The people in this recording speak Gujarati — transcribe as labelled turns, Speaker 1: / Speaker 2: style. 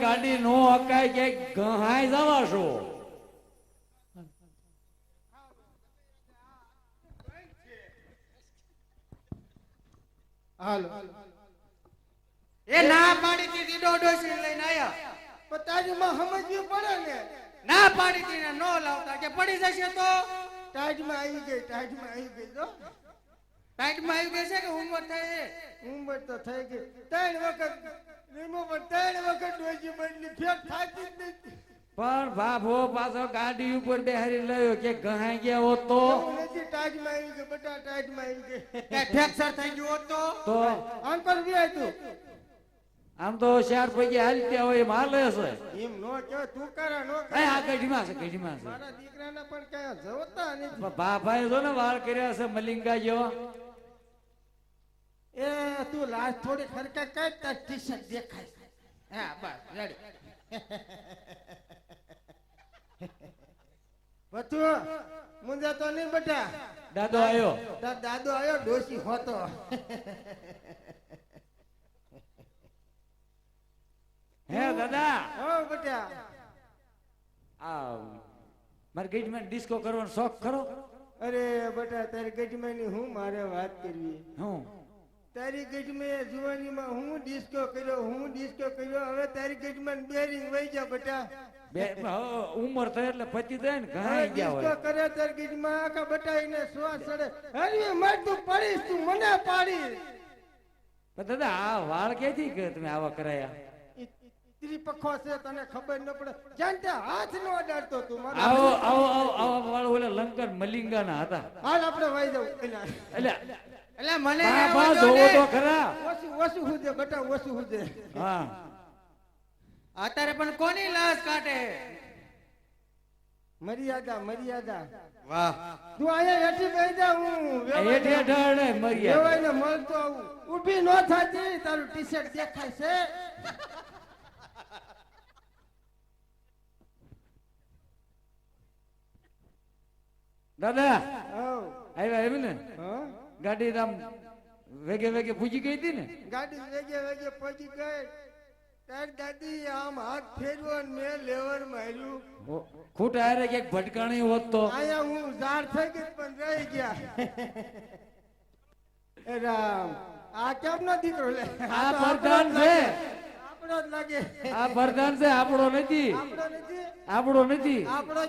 Speaker 1: ગાડી નો હકાય કે ગહાય જવા છો?
Speaker 2: હાલો.
Speaker 3: એ ના પાડી દીધી દો ડોસી લઈને આયા.
Speaker 2: પણ તાજમાં સમજવું પડે ને.
Speaker 3: ના પાડી દીને નો લાવતા કે પડી જશે તો?
Speaker 2: તાજમાં આવી ગઈ તાજમાં આવી ગઈ જો.
Speaker 3: ટાઈટમાં આવી ગઈ છે કે ઉંમર થાય છે?
Speaker 2: ઉંમર તો થઈ ગઈ ત્રણ વખત રીમો પર ત્રણ વખત ડોસી બદલી ફેર થાકી જ નથી
Speaker 1: પણ બાપો પાછો ગાડી ઉપર બેહારી લયો કે ગહાઈ ગયા હોત તો?
Speaker 2: નથી ટાઈટમાં આવી ગઈ બટા ટાઈટમાં આવી ગઈ
Speaker 3: કે ફ્રેક્ચર થઈ ગયું હોત તો?
Speaker 1: તો?
Speaker 2: આમ પર તું?
Speaker 1: આમ તો ચાર પૈકી હાલતી હોય એમ હાલે છે.
Speaker 2: એમ નો કે તું કરે નો
Speaker 1: એ આ કઢીમાં છે કઢીમાં છે.
Speaker 2: મારા દીકરાને પણ કયા જવતા નહીં
Speaker 1: પણ બાપાએ જો ને વાળ કર્યા છે મલિંગા જેવા.
Speaker 2: એ તું લાસ્ટ થોડી ખરકા કઈ તાર ટી શર્ટ દેખાય.
Speaker 3: હા બસ રેડી
Speaker 2: બતું મુંજા તો નહીં બેટા.
Speaker 1: દાદો આવ્યો
Speaker 2: દાદો આવ્યો ડોસી હોતો.
Speaker 1: હે દાદા.
Speaker 2: હો બેટા.
Speaker 1: આ મારે ગીટમાં ડિસ્કો કરવાનો શોખ ખરો?
Speaker 2: અરે બેટા તારે ગજમાં ની હું મારે વાત કરવી?
Speaker 1: હું?
Speaker 2: તારી ગજમાં જુવાનીમાં હું ડિસ્કો કર્યો હું ડિસ્કો કર્યો હવે તારી ગઢમાં બેરિંગ વહી જા બટા.
Speaker 1: બે ઉમર ઉંમર એટલે પતી જાય ને ઘણા ગયા
Speaker 2: ડિસ્કો
Speaker 1: હોય.
Speaker 2: કરે તારી ગઢમાં આખા બટાઈને શ્વાસ ચડે. હરવી મત તું પડીશ તું મને પાડી
Speaker 1: દાદા આ વાળ ક્યાંથી કે તમે આવા કરાયા?
Speaker 2: ત્રિપખો ત્રી છે તને ખબર ન પડે. જાણ તે હાથ નો અડાડતો તું મારા
Speaker 1: આવો આવો આવો વાળ ઓલા લંકર મલિંગા ના હતા.
Speaker 2: હાલ આપણે વાઈ જવું
Speaker 1: એટલે
Speaker 3: એટલે મને
Speaker 1: બાપા જોવો તો ખરા.
Speaker 2: ઓછું ઓછું હુજે બેટા ઓછું હુજે.
Speaker 1: હા.
Speaker 3: અત્યારે પણ કોની લાશ કાટે?
Speaker 2: મર્યાદા મર્યાદા.
Speaker 3: વાહ.
Speaker 2: તું અહીંયા હેઠી બેહી જા હું
Speaker 1: હેઠ હેઠળ મર્યાદા. મર્યા
Speaker 2: વેવાઈને મળતો આવું. ઊભી ન થાતી તારું ટી શર્ટ દેખાય છે.
Speaker 1: દાદા. આવ્યા એમ ને?
Speaker 2: હા?
Speaker 1: ગાડી રામ વેગે વેગે પૂજી ગઈ હતી ને?
Speaker 2: ગાડી વેગે વેગે પૂજી ગઈ. તાર દાદી આમ હાથ ફેરવો ને લેવર માર્યું.
Speaker 1: ખૂટ આરે કે ભટકાણી હોત તો?
Speaker 2: આયા હું ઝાડ થઈ ગઈ પણ રહી ગયા. એ રામ આ કેમ નો દીકરો લે?
Speaker 1: આ પ્રધાન છે.
Speaker 2: આપણો જ લાગે.
Speaker 1: આ પ્રધાન છે આપણો નથી.
Speaker 2: આપણો નથી.
Speaker 1: આપણો નથી.
Speaker 2: આપણો